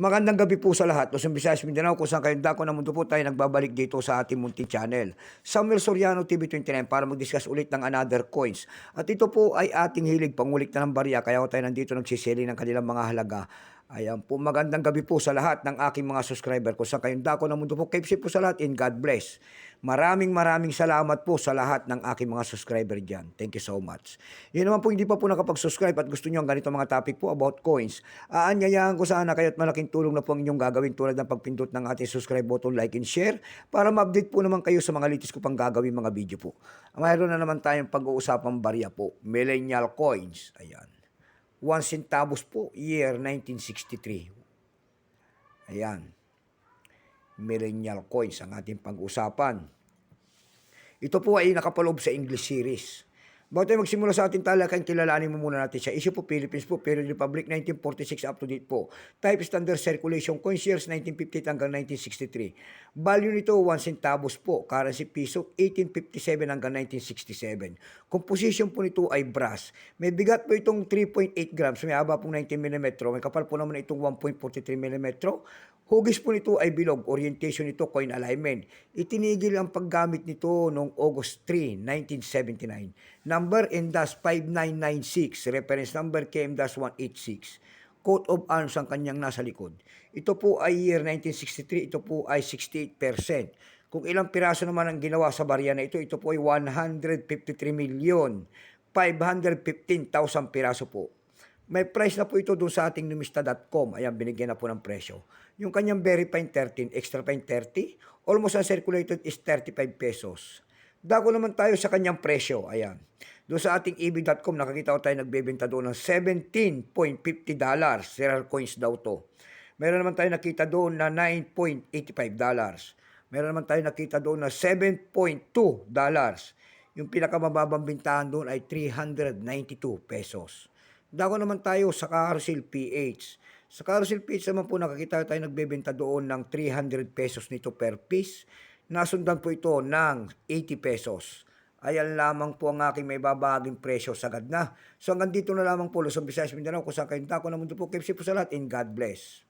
Magandang gabi po sa lahat. Luzon, Visayas, Mindanao, kung saan kayong dako ng mundo po tayo nagbabalik dito sa ating munting channel. Samuel Soriano TV29 para mag-discuss ulit ng another coins. At ito po ay ating hilig pangulik na ng barya kaya ako tayo nandito nagsisili ng kanilang mga halaga. Ayan po, magandang gabi po sa lahat ng aking mga subscriber. Kung saan kayong dako ng mundo po, keep safe po sa lahat and God bless. Maraming maraming salamat po sa lahat ng aking mga subscriber dyan. Thank you so much. Yun naman po, hindi pa po nakapag-subscribe at gusto nyo ang ganito mga topic po about coins. Aanyayahan ko sana kayo at malaking tulong na po ang inyong gagawin tulad ng pagpindot ng ating subscribe button, like and share para ma-update po naman kayo sa mga latest ko pang gagawin mga video po. Mayroon na naman tayong pag-uusapang barya po, millennial coins. Ayan. 1 centavos po, year 1963. Ayan. Millennial coins ang ating pag-usapan. Ito po ay nakapaloob sa English series. Bago tayo magsimula sa ating talakayan, kilalanin mo muna natin siya. Issue po Philippines po, Period Republic 1946 up to date po. Type Standard Circulation Coins years 1958 hanggang 1963. Value nito 1 centavos po. Currency piso 1857 hanggang 1967. Composition po nito ay brass. May bigat po itong 3.8 grams. May haba pong 19 mm. May kapal po naman itong 1.43 mm. Hugis po nito ay bilog. Orientation nito coin alignment. Itinigil ang paggamit nito noong August 3, 1979. Number NDAS 5996. Reference number KM-186. Coat of arms ang kanyang nasa likod. Ito po ay year 1963. Ito po ay 68%. Kung ilang piraso naman ang ginawa sa barya na ito, ito po ay 153 million 515,000 piraso po. May price na po ito doon sa ating numista.com. Ayan, binigyan na po ng presyo. Yung kanyang very fine 13, extra fine 30, almost ang circulated is 35 pesos. Dako naman tayo sa kanyang presyo. Ayan. Doon sa ating ebay.com, nakakita ko tayo nagbebenta doon ng 17.50 dollars. Rare coins daw to. Meron naman tayo nakita doon na 9.85 dollars. Meron naman tayo nakita doon na 7.2 dollars. Yung pinakamababang bintahan doon ay 392 pesos. Dako naman tayo sa Carousel PH. Sa Carousel PH naman po nakakita tayo nagbebenta doon ng 300 pesos nito per piece. Nasundan po ito ng 80 pesos. Ayan lamang po ang aking may babaging presyo sagad na. So hanggang dito na lamang po, Luzon, Visayas, Mindanao, kung saan kayong dako na mundo po, keep po sa lahat, and God bless.